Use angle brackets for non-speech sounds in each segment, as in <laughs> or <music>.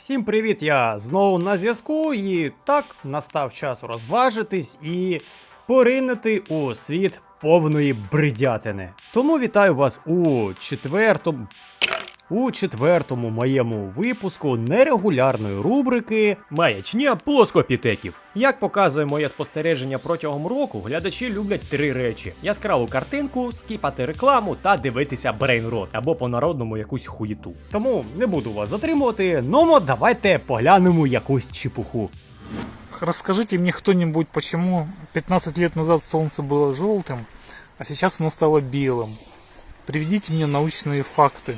Всім привіт! Я знову на зв'язку, і так настав час розважитись і поринути у світ повної бридятини. Тому вітаю вас у четвертому У четвертому моєму випуску нерегулярної рубрики Маячня плоскопітеків. Як показує моє спостереження протягом року, глядачі люблять три речі: яскраву картинку, скіпати рекламу та дивитися брейнрот або по-народному якусь хуєту. Тому не буду вас затримувати, но давайте поглянемо якусь чепуху. Расскажите мне кто-нибудь, почему 15 лет назад солнце было желтым, а сейчас оно стало белым. Приведите мне научные факты.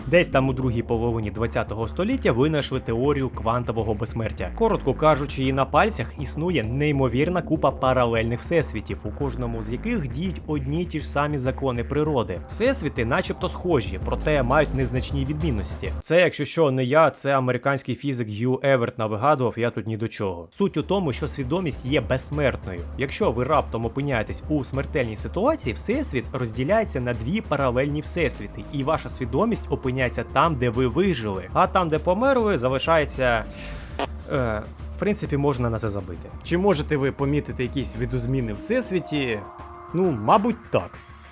Десь там у другій половині 20-го століття винайшли теорію квантового безсмертя. Коротко кажучи, і на пальцях існує неймовірна купа паралельних всесвітів, у кожному з яких діють одні й ті ж самі закони природи. Всесвіти, начебто, схожі, проте мають незначні відмінності. Це, якщо що, не я, це американський фізик Г'ю Еверт навигадував, я тут ні до чого. Суть у тому, що свідомість є безсмертною. Якщо ви раптом опиняєтесь у смертельній ситуації, всесвіт розділяється на дві паралельні всесвіти, і ваша свідомість опиняється там, де ви вижили. А там, де померли, залишається. Е, в принципі, можна на це забити. Чи можете ви помітити якісь відозміни всесвіті? Ну, мабуть, так.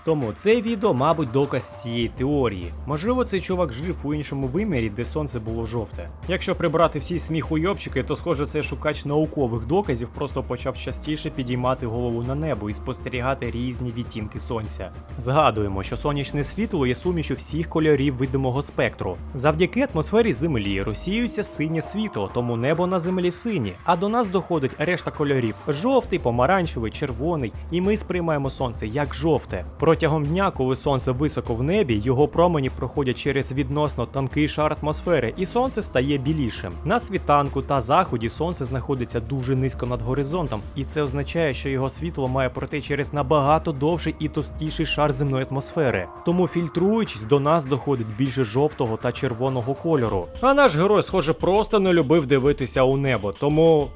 Тому це відео, мабуть, доказ цієї теорії. Можливо, цей чувак жив у іншому вимірі, де сонце було жовте. Якщо прибрати всі сміхуйобчики, то схоже, цей шукач наукових доказів просто почав частіше підіймати голову на небо і спостерігати різні відтінки сонця. Згадуємо, що сонячне світло є сумішю всіх кольорів видимого спектру. Завдяки атмосфері Землі розсіюється синє світло, тому небо на землі синє, а до нас доходить решта кольорів: жовтий, помаранчевий, червоний, і ми сприймаємо сонце як жовте. Протягом дня, коли сонце високо в небі, його промені проходять через відносно тонкий шар атмосфери, і сонце стає білішим. На світанку та заході сонце знаходиться дуже низько над горизонтом, і це означає, що його світло має пройти через набагато довший і товстіший шар земної атмосфери. Тому фільтруючись, до нас доходить більше жовтого та червоного кольору. А наш герой, схоже, просто не любив дивитися у небо, тому.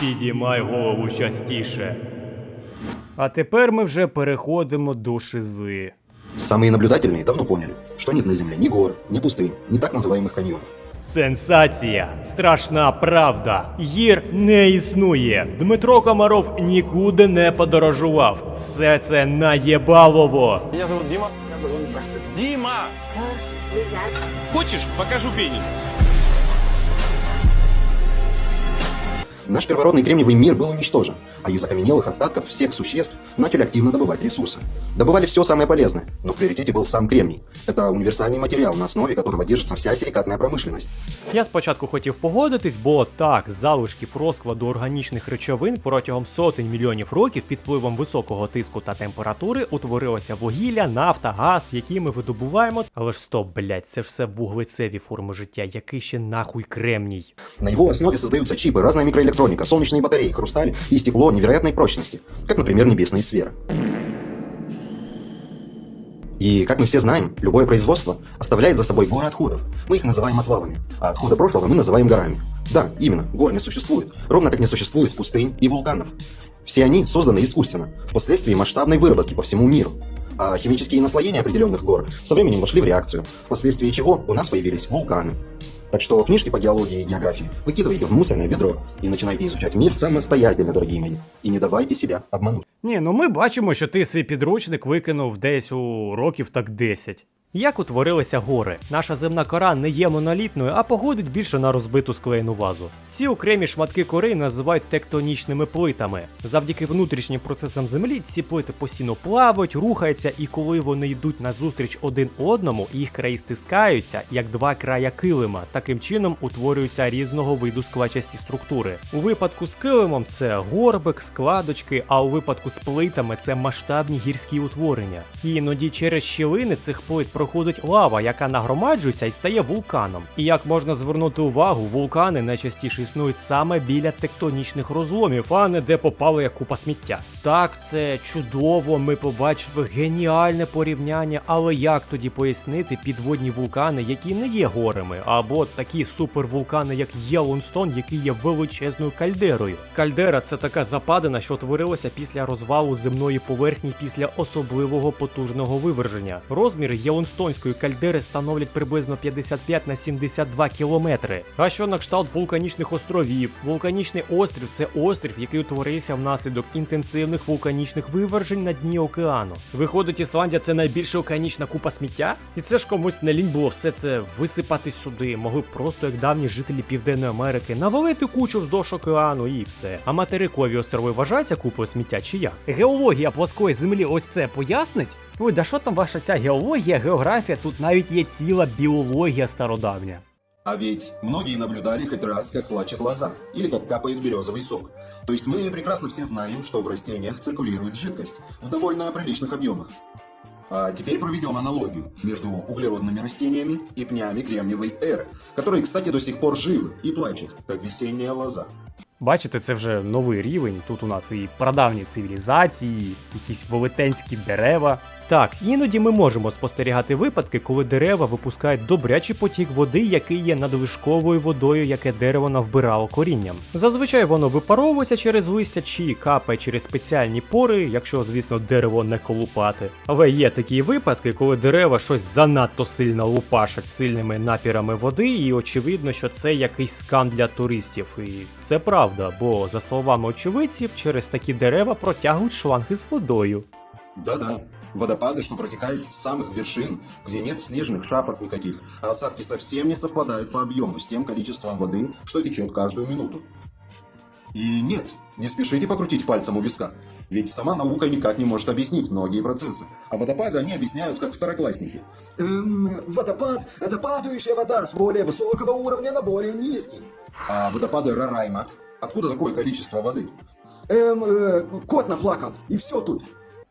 Підіймай голову частіше. А тепер ми вже переходимо до шизи. Самые наблюдательные давно поняли, что нет на Земле ни гор, ни пустынь, ни так называемых каньонов. Сенсація! Страшна правда! Гір не існує. Дмитро Комаров нікуди не подорожував. Все це наєбалово. Меня зовут Дима. Дима! Хочешь, покажу пенис? Наш первородный кремниевый мир был уничтожен, а из окаменелых остатков всех существ начали активно добывать ресурсы. Добывали все самое полезное, но в приоритете был сам кремний. Это универсальный материал, на основе которого держится вся силикатная промышленность. Я спочатку хотів погодитись, бо так, залишків розкладу органічних речовин протягом сотень мільйонів років під впливом високого тиску та температури утворилося вугілля, нафта, газ, які ми видобуваємо. Але ж стоп, блять, це ж все вуглецеві форми життя, який ще нахуй кремній. На его основе создаются чипы, разная микроэлектроника, солнечные батареи, хрусталь и стекло невероятной прочности, как, например, небесные сферы. И, как мы все знаем, любое производство оставляет за собой горы отходов. Мы их называем отвалами, а отходы прошлого мы называем горами. Да, именно, гор не существует, ровно как не существует пустынь и вулканов. Все они созданы искусственно, впоследствии масштабной выработки по всему миру. А химические наслоения определенных гор со временем вошли в реакцию, впоследствии чего у нас появились вулканы. Так что книжки по геологии и географии выкидывайте в мусорное ведро и начинайте изучать мир самостоятельно, дорогие мои. И не давайте себя обмануть. Ні, ну ми бачимо, що ти свій підручник викинув десь у років так 10. Як утворилися гори? Наша земна кора не є монолітною, а походить більше на розбиту склеєну вазу. Ці окремі шматки кори називають тектонічними плитами. Завдяки внутрішнім процесам землі ці плити постійно плавають, рухаються, і коли вони йдуть назустріч один одному, їх краї стискаються, як два края килима. Таким чином утворюються різного виду складчасті структури. У випадку з килимом це горбик, складочки, а у випадку з плитами це масштабні гірські утворення. І іноді через щілини цих плит проходить лава, яка нагромаджується і стає вулканом. І як можна звернути увагу, вулкани найчастіше існують саме біля тектонічних розломів, а не де попала як купа сміття. Так, це чудово, ми побачили геніальне порівняння, але як тоді пояснити підводні вулкани, які не є горами, або такі супервулкани, як Єлонстон, який є величезною кальдерою. Кальдера це така западина, що творилася після розвалу земної поверхні після особливого потужного виверження. Розміри Єлонстона Йеллоустонської кальдери становлять приблизно 55 на 72 кілометри. А що на кшталт вулканічних островів? Вулканічний острів це острів, який утворився внаслідок інтенсивних вулканічних вивержень на дні океану. Виходить, Ісландія це найбільша океанічна купа сміття? І це ж комусь не лінь було все це висипати сюди. Могли б просто, як давні жителі Південної Америки, навалити кучу вздовж океану і все. А материкові острови вважаються купою сміття чи як? Геологія плоскої землі ось це пояснить? Ой, да що там ваша ця геологія, географія? Тут навіть є ціла біологія стародавня. А ведь многие наблюдали хоть раз, как плачет лоза, или как капает березовый сок. То есть мы прекрасно все знаем, что в растениях циркулирует жидкость в довольно приличных объемах. А теперь проведем аналогию между углеродными растениями и пнями кремниевой эры, которые, кстати, до сих пор живы и плачут, как весенняя лоза. Бачите, це вже новий рівень. Тут у нас і прадавні цивілізації, якісь велетенські дерева. Так, іноді ми можемо спостерігати випадки, коли дерева випускають добрячий потік води, який є надлишковою водою, яке дерево навбирало корінням. Зазвичай воно випаровується через листя чи капає через спеціальні пори, якщо, звісно, дерево не колупати. Але є такі випадки, коли дерева щось занадто сильно лупашать сильними напірами води, і очевидно, що це якийсь скам для туристів. І це правда, бо за словами очевидців, через такі дерева протягують шланги з водою. Да-да, водопады, что протекают с самых вершин, где нет снежных шапок никаких, а осадки совсем не совпадают по объему с тем количеством воды, что течет каждую минуту. И нет, не спешите покрутить пальцем у виска, ведь сама наука никак не может объяснить многие процессы, а водопады они объясняют как второклассники. Эм, водопад – это падающая вода с более высокого уровня на более низкий. А водопады Рарайма – откуда такое количество воды? Эм, э, кот наплакал, и все тут.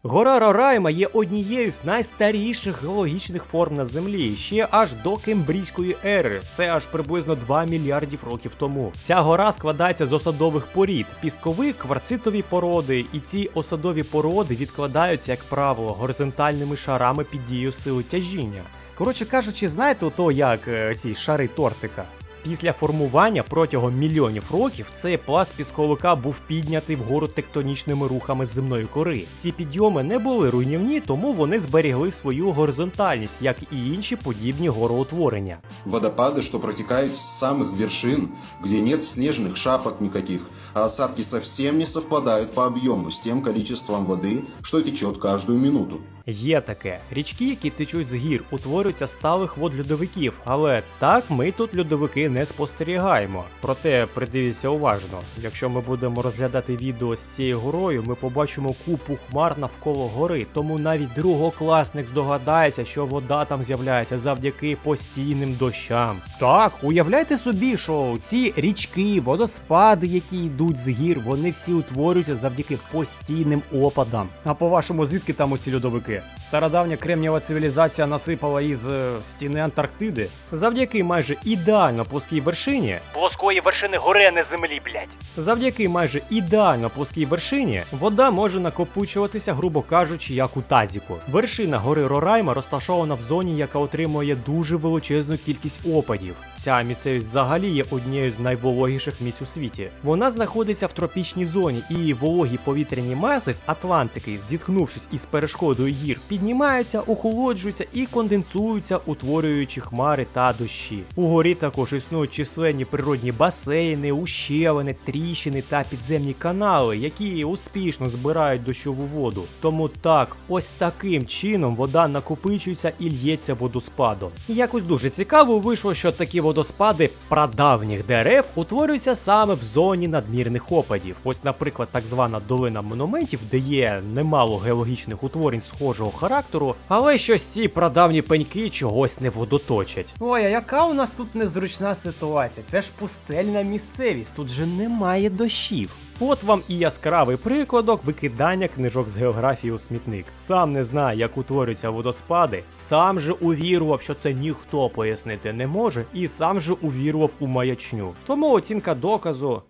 Гора Рорайма є однією з найстаріших геологічних форм на землі, ще аж до Кембрійської ери. Це аж приблизно 2 мільярдів років тому. Ця гора складається з осадових порід, піскові, кварцитові породи, і ці осадові породи відкладаються, як правило, горизонтальними шарами під дією сили тяжіння. Коротше кажучи, знаєте, то як е, ці шари тортика. Після формування протягом мільйонів років цей пласт пісковика був піднятий вгору тектонічними рухами земної кори. Ці підйоми не були руйнівні, тому вони зберігли свою горизонтальність, як і інші подібні гороутворення. Водопады, что протекают с самых вершин, где нет снежных шапок никаких, а осадки совсем не совпадают по объему с тем количеством воды, что течет каждую минуту. Є таке. Річки, які течуть з гір, утворюються сталих вод льодовиків, але так ми тут льодовики не спостерігаємо. Проте придивіться уважно. Якщо ми будемо розглядати відео з цією горою, ми побачимо купу хмар навколо гори, тому навіть другокласник здогадається, що вода там з'являється завдяки постійним дощам. Так, уявляйте собі, що ці річки, водоспади, які йдуть з гір, вони всі утворюються завдяки постійним опадам. А по-вашому, звідки там оці льодовики? Стародавня кремнієва цивілізація насипала із е, стіни Антарктиди завдяки майже ідеально плоскій вершині. Плоскої вершини гори, а не землі, блять. Завдяки майже ідеально плоскій вершині вода може накопичуватися, грубо кажучи, як у тазіку. Вершина гори Рорайма розташована в зоні, яка отримує дуже величезну кількість опадів. Ця місцевість взагалі є однією з найвологіших місць у світі. Вона знаходиться в тропічній зоні, і вологі повітряні маси з Атлантики, зіткнувшись із перешкодою гір, піднімаються, охолоджуються і конденсуються, утворюючи хмари та дощі. У горі також існують численні природні басейни, ущелини, тріщини та підземні канали, які успішно збирають дощову воду. Тому так, ось таким чином вода накопичується і лється водоспадом. Якось дуже цікаво вийшло, що такі водоспади прадавніх дерев утворюються саме в зоні надмірних опадів. Ось, наприклад, так звана долина монументів, де є немало геологічних утворень схожого характеру, але щось ці прадавні пеньки чогось не водоточать. Ой, а яка у нас тут незручна ситуація? Це ж пустельна місцевість, тут же немає дощів. От вам і яскравий прикладок викидання книжок з географії у смітник. Сам не знає, як утворюються водоспади, сам же увірував, що це ніхто пояснити не може, і сам же увірував у маячню. Тому оцінка доказу.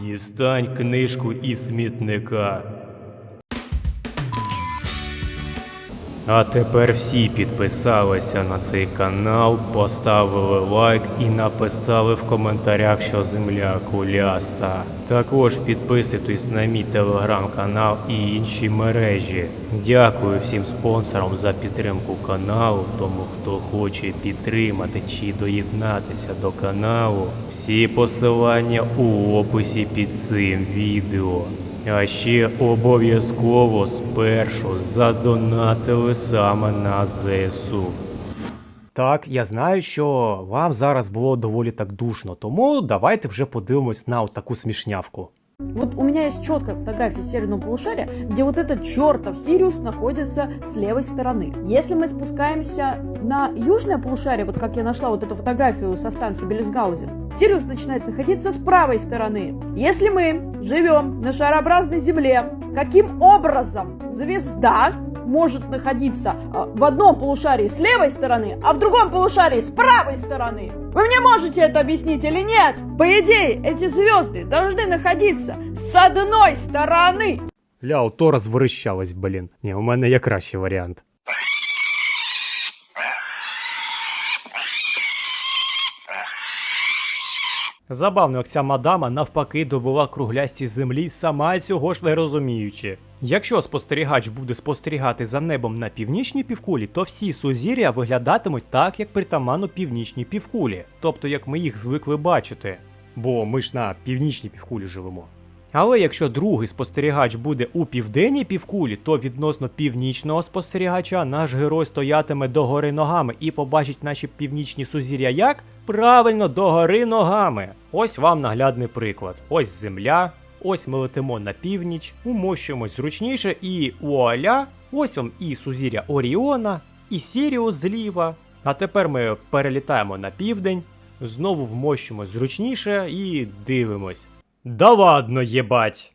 Дістань книжку із смітника. А тепер всі підписалися на цей канал, поставили лайк і написали в коментарях, що земля куляста. Також підписуйтесь на мій телеграм-канал і інші мережі. Дякую всім спонсорам за підтримку каналу, тому хто хоче підтримати чи доєднатися до каналу. Всі посилання у описі під цим відео. А ще обов'язково спершу задонатили саме на ЗСУ. Так, я знаю, що вам зараз було доволі так душно, тому давайте вже подивимось на таку смішнявку. Вот у меня есть четкая фотография северного полушария, где вот этот чертов Сириус находится с левой стороны. Если мы спускаемся на южное полушарие, вот как я нашла вот эту фотографию со станции Белесгаузен, Сириус начинает находиться с правой стороны. Если мы живем на шарообразной Земле, каким образом звезда может находиться а, в одном полушарии с левой стороны, а в другом полушарии с правой стороны. Вы мне можете это объяснить или нет? По идее, эти звезды должны находиться с одной стороны. Ля, то розверещалась, блін. Ні, у мене є кращий варіант. Забавно, як ця мадама навпаки довела круглясті землі, сама цього ж не розуміючи. Якщо спостерігач буде спостерігати за небом на північній півкулі, то всі сузір'я виглядатимуть так, як притаманно північній півкулі, тобто як ми їх звикли бачити. Бо ми ж на північній півкулі живемо. Але якщо другий спостерігач буде у південній півкулі, то відносно північного спостерігача наш герой стоятиме догори ногами і побачить наші північні сузір'я як? Правильно, догори ногами. Ось вам наглядний приклад. Ось земля, ось ми летимо на північ, умощуємось зручніше, і вуаля, ось вам і сузір'я Оріона, і Сіріус зліва. А тепер ми перелітаємо на південь, знову вмощуємось зручніше і дивимось. Да ладно, єбать.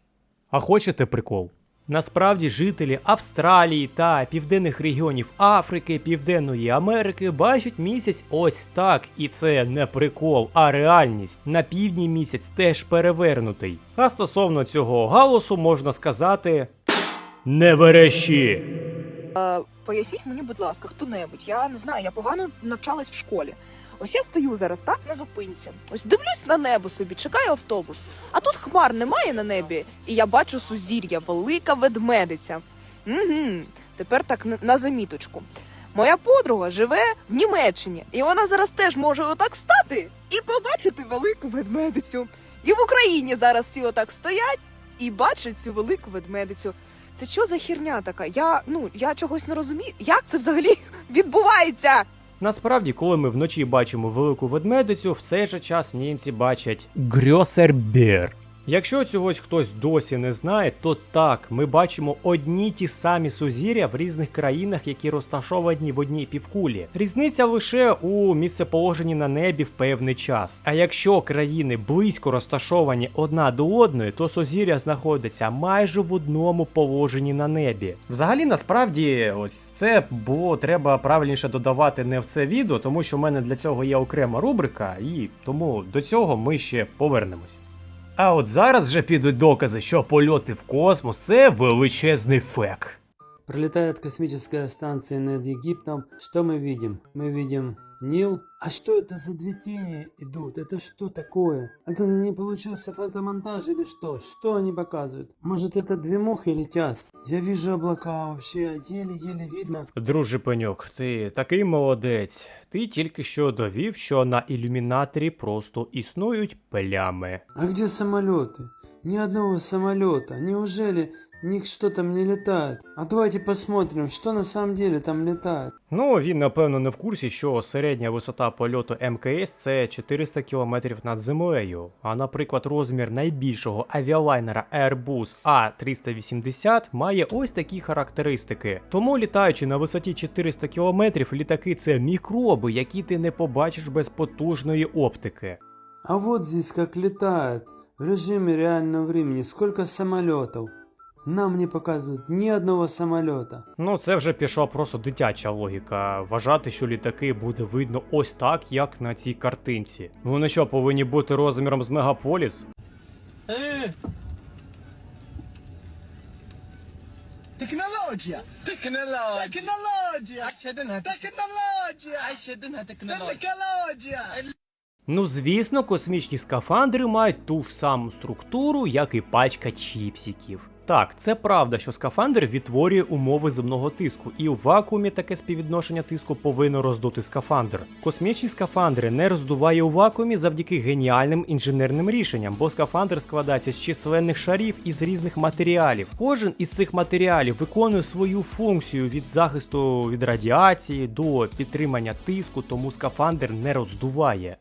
А хочете прикол? Насправді жителі Австралії та південних регіонів Африки, Південної Америки бачать місяць ось так, і це не прикол, а реальність. На півдні місяць теж перевернутий. А стосовно цього галусу можна сказати не верещі. Поясніть мені, будь ласка, хто-небудь. Я не знаю, я погано навчалась в школі. Ось я стою зараз так на зупинці. Ось дивлюсь на небо собі, чекаю автобус. А тут хмар немає на небі, і я бачу сузір'я, велика ведмедиця. Угу. Тепер так на- заміточку. Моя подруга живе в Німеччині, і вона зараз теж може отак стати і побачити велику ведмедицю. І в Україні зараз всі отак стоять і бачать цю велику ведмедицю. Це що за херня така? Я ну я чогось не розумію. Як це взагалі <laughs> відбувається? Насправді, коли ми вночі бачимо велику ведмедицю, в цей же час німці бачать Грьосербєр. Якщо цього хтось досі не знає, то так, ми бачимо одні ті самі сузір'я в різних країнах, які розташовані в одній півкулі. Різниця лише у місцеположенні на небі в певний час. А якщо країни близько розташовані одна до одної, то сузір'я знаходиться майже в одному положенні на небі. Взагалі, насправді, ось це було треба правильніше додавати не в це відео, тому що в мене для цього є окрема рубрика, і тому до цього ми ще повернемось. А от зараз вже підуть докази, що польоти в космос це величезний фек. Пролетает космическая станция над Египтом. Что мы видим? Мы видим Нил. А что это за две тени идут? Это что такое? Это не получился фотомонтаж или что? Что они показывают? Может это две мухи летят? Я вижу облака вообще, еле-еле видно. Друже пеньок, ти такий молодець. Ти тільки що довів, що на ілюмінаторі просто існують плями. А где самолеты? Ни одного самолета. Неужели них что там не летает? А давайте посмотрим, что на самом деле там летает. Ну, він напевно не в курсі, що середня висота польоту МКС це 400 км над землею. А наприклад, розмір найбільшого авіалайнера Airbus A380 має ось такі характеристики. Тому літаючи на висоті 400 км, літаки це мікроби, які ти не побачиш без потужної оптики. А вот здесь как летает. В режиме реального времени. Сколько самолетов. Нам не показывают ни одного самолета. Ну, це вже пішла просто дитяча логіка. Вважати, що літаки буде видно ось так, як на цій картинці. Вони що, повинні бути розміром з мегаполіс? Технология! Технологія! Технологія! Технологія! Технологія! Технологія! Ну, звісно, космічні скафандри мають ту ж саму структуру, як і пачка чіпсіків. Так, це правда, що скафандр відтворює умови земного тиску, і у вакуумі таке співвідношення тиску повинно роздути скафандр. Космічні скафандри не роздуває у вакуумі завдяки геніальним інженерним рішенням, бо скафандр складається з численних шарів із різних матеріалів. Кожен із цих матеріалів виконує свою функцію від захисту від радіації до підтримання тиску, тому скафандр не роздуває.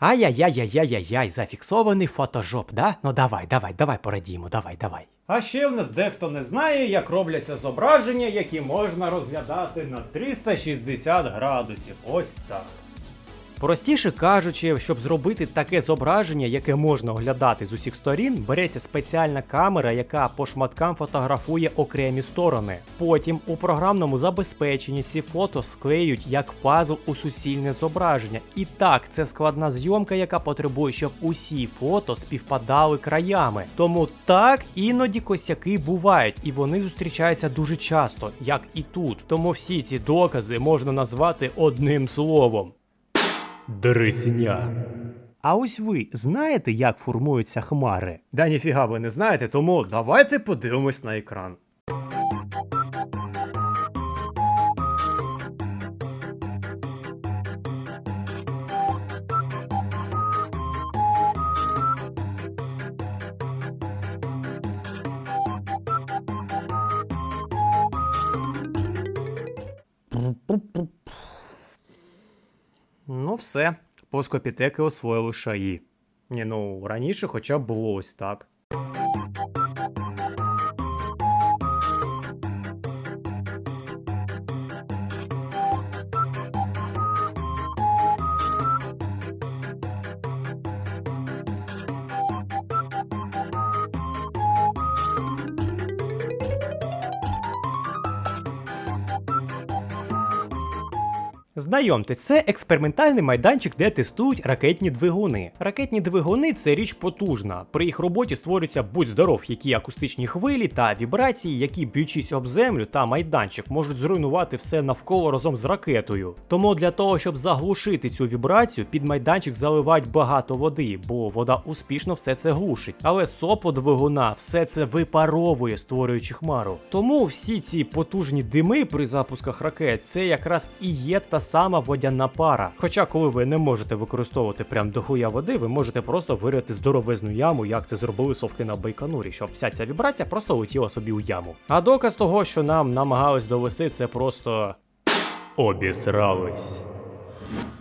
Ай-яй-яй-яй-яй-яй, зафіксований фотожоп, да? Ну давай, давай, давай порадіємо, давай, давай. А ще в нас дехто не знає, як робляться зображення, які можна розглядати на 360 градусів. Ось так. Простіше кажучи, щоб зробити таке зображення, яке можна оглядати з усіх сторін, береться спеціальна камера, яка по шматкам фотографує окремі сторони. Потім у програмному забезпеченні ці фото склеюють як пазл у суцільне зображення. І так, це складна зйомка, яка потребує, щоб усі фото співпадали краями. Тому так іноді косяки бувають, і вони зустрічаються дуже часто, як і тут. Тому всі ці докази можна назвати одним словом. Дресня. А ось ви знаєте, як формуються хмари? Да ніфіга ви не знаєте, тому давайте подивимось на екран. Все. Плоскопітеки освоїли шаї. Ні, ну раніше хоча б було ось так. Знайомтесь, це експериментальний майданчик, де тестують ракетні двигуни. Ракетні двигуни це річ потужна. При їх роботі створюються будь здоров, які акустичні хвилі та вібрації, які б'ючись об землю та майданчик, можуть зруйнувати все навколо разом з ракетою. Тому для того, щоб заглушити цю вібрацію, під майданчик заливають багато води, бо вода успішно все це глушить. Але сопло двигуна все це випаровує, створюючи хмару. Тому всі ці потужні дими при запусках ракет це якраз і є та сама водяна пара. Хоча, коли ви не можете використовувати прям дохуя води, ви можете просто вирити здоровезну яму, як це зробили совки на Байконурі, щоб вся ця вібрація просто летіла собі у яму. А доказ того, що нам намагались довести, це просто обісрались.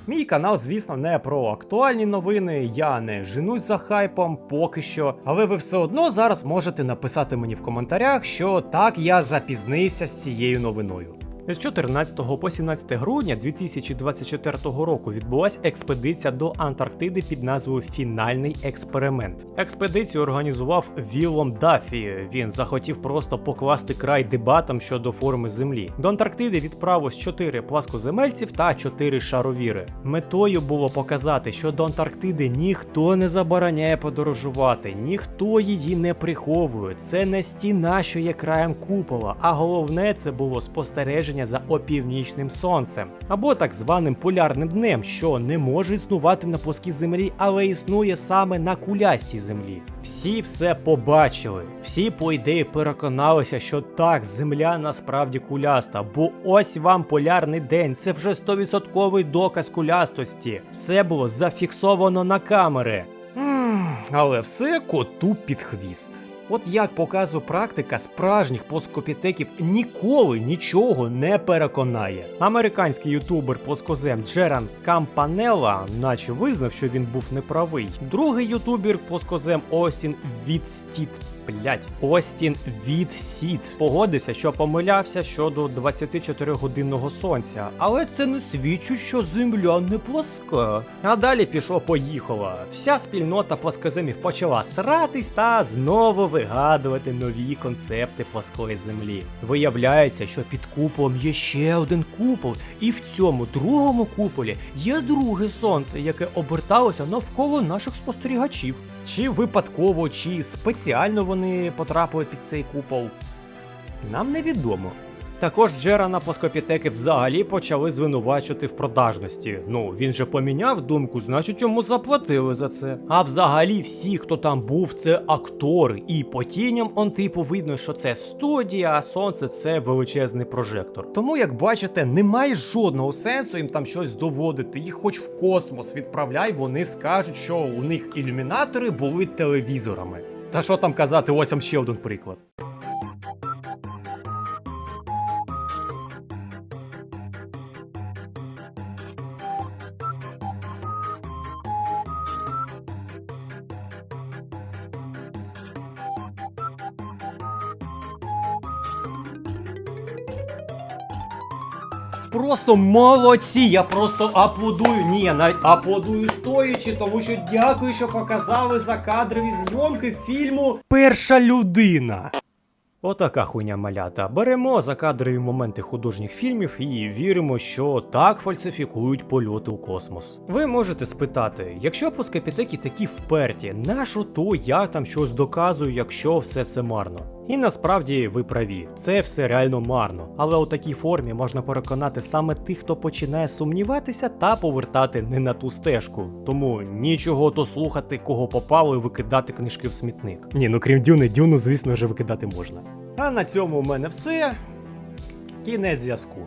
Мій канал, звісно, не про актуальні новини, я не женусь за хайпом поки що. Але ви все одно зараз можете написати мені в коментарях, що так я запізнився з цією новиною. З 14 по 17 грудня 2024 року відбулася експедиція до Антарктиди під назвою Фінальний експеримент. Експедицію організував Віллом Даффі. Він захотів просто покласти край дебатам щодо форми Землі. До Антарктиди відправилось 4 пласкоземельців та 4 шаровіри. Метою було показати, що до Антарктиди ніхто не забороняє подорожувати, ніхто її не приховує. Це не стіна, що є краєм купола, а головне це було спостереження за опівнічним сонцем, або так званим полярним днем, що не може існувати на плоскій землі, але існує саме на кулястій землі. Всі все побачили, всі по ідеї переконалися, що так, земля насправді куляста, бо ось вам полярний день, це вже 100% доказ кулястості. Все було зафіксовано на камери. Але все коту під хвіст. От як показує практика, справжніх плоскопітеків ніколи нічого не переконає. Американський ютубер плоскозем Джеран Кампанелла, наче визнав, що він був неправий. Другий ютубер плоскозем Остін Відстіт Блять, Остін від Сід погодився, що помилявся щодо 24-годинного сонця, але це не свідчить, що земля не плоска. А далі пішло поїхало. Вся спільнота плоскоземів почала сратись та знову вигадувати нові концепти плоскої землі. Виявляється, що під куполом є ще один купол, і в цьому другому куполі є друге сонце, яке оберталося навколо наших спостерігачів. Чи випадково, чи спеціально вони потрапили під цей купол, нам невідомо. Також Джерана плоскопітеки взагалі почали звинувачувати в продажності. Ну, він же поміняв думку, значить йому заплатили за це. А взагалі всі, хто там був, це актори. І по тіням он типу видно, що це студія, а сонце це величезний прожектор. Тому, як бачите, немає жодного сенсу їм там щось доводити. Їх хоч в космос відправляй, вони скажуть, що у них ілюмінатори були телевізорами. Та що там казати, ось вам ще один приклад. Просто молодці! Я просто аплодую. Ні, я навіть аплодую стоячи, тому що дякую, що показали закадрові зйомки фільму Перша людина. Отака хуйня малята. Беремо закадрові моменти художніх фільмів і віримо, що так фальсифікують польоти у космос. Ви можете спитати, якщо пускапітеки такі вперті, нащо то я там щось доказую, якщо все це марно? І насправді ви праві, це все реально марно. Але у такій формі можна переконати саме тих, хто починає сумніватися та повертати не на ту стежку. Тому нічого то слухати, кого попало, і викидати книжки в смітник. Ні, ну крім дюни, дюну, звісно вже викидати можна. А на цьому у мене все. Кінець зв'язку.